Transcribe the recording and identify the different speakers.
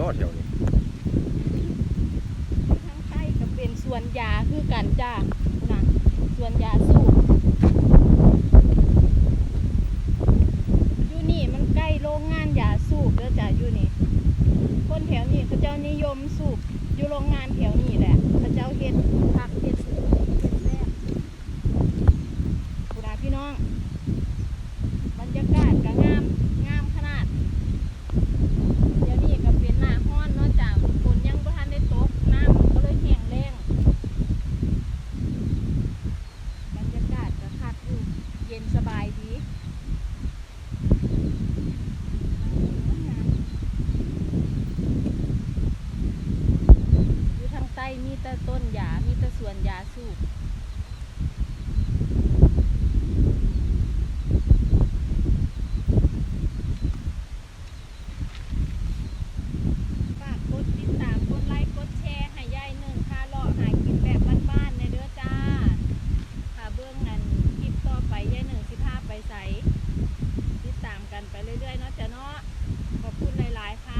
Speaker 1: เนาะแถวนี้
Speaker 2: ทางไข่กับเป็นสวนยาคือกันจ้านะสวนยาสูบอยู่นี่มันใกล้โรงงานยาสูบเด้อจ้าอยู่นี่ คนแถวนี้เขาเจ้านิยมสูบอยู่โรงงานแถวนี้แหละเขาเจ้าเฮ็ดผักเฮ็ดเฮ็ดแซ่บคุณอาพี่น้อง บรรยากาศก็งามงามขนาด เดี๋ยวนี้ก็เป็นหน้าฮ้อนเนาะจ้ะฝนยังบ่ทันได้ตกน้ำมันก็เลยแห้งแล้งบรรยากาศก็คักอยู่เย็นสบายดี อยู่ทางใต้มีแต่ต้นหยามีแต่สวนยาสูบ เรื่อยๆเนาะจ้ะเนาะขอบคุณหลาย ๆ ค่ะ